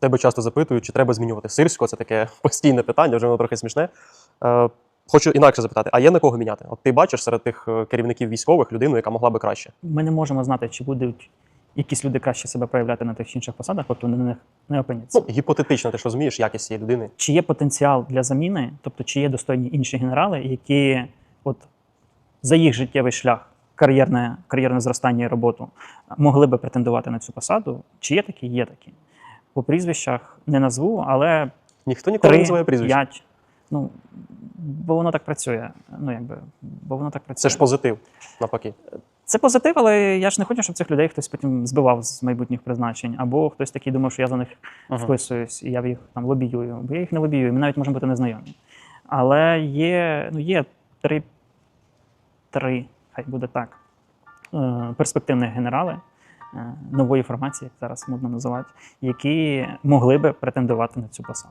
Тебе часто запитують, чи треба змінювати сирського. Це таке постійне питання, вже воно трохи смішне. Е, хочу інакше запитати: а є на кого міняти? От ти бачиш серед тих е, керівників військових людину, яка могла би краще? Ми не можемо знати, чи будуть якісь люди краще себе проявляти на тих чи інших посадах, от вони на них не опиняться. Ну, гіпотетично, ти ж розумієш якість цієї людини. Чи є потенціал для заміни, тобто чи є достойні інші генерали, які от за їх життєвий шлях, кар'єрне, кар'єрне зростання і роботу могли би претендувати на цю посаду? Чи є такі? Є такі. По прізвищах не назву, але Ніхто ніколи не називає прізвище. п'ять. Ну, бо воно так працює. Ну, якби, бо воно так працює. Це ж позитив, навпаки. Це позитив, але я ж не хочу, щоб цих людей хтось потім збивав з майбутніх призначень, або хтось такий думав, що я за них Ага. вписуюсь, і я їх там лобіюю. Бо я їх не лобіюю, ми навіть можемо бути незнайомі. Але є, ну, є три, три, хай буде так, е, перспективних генерали нової формації, як зараз модно називати, які могли би претендувати на цю посаду.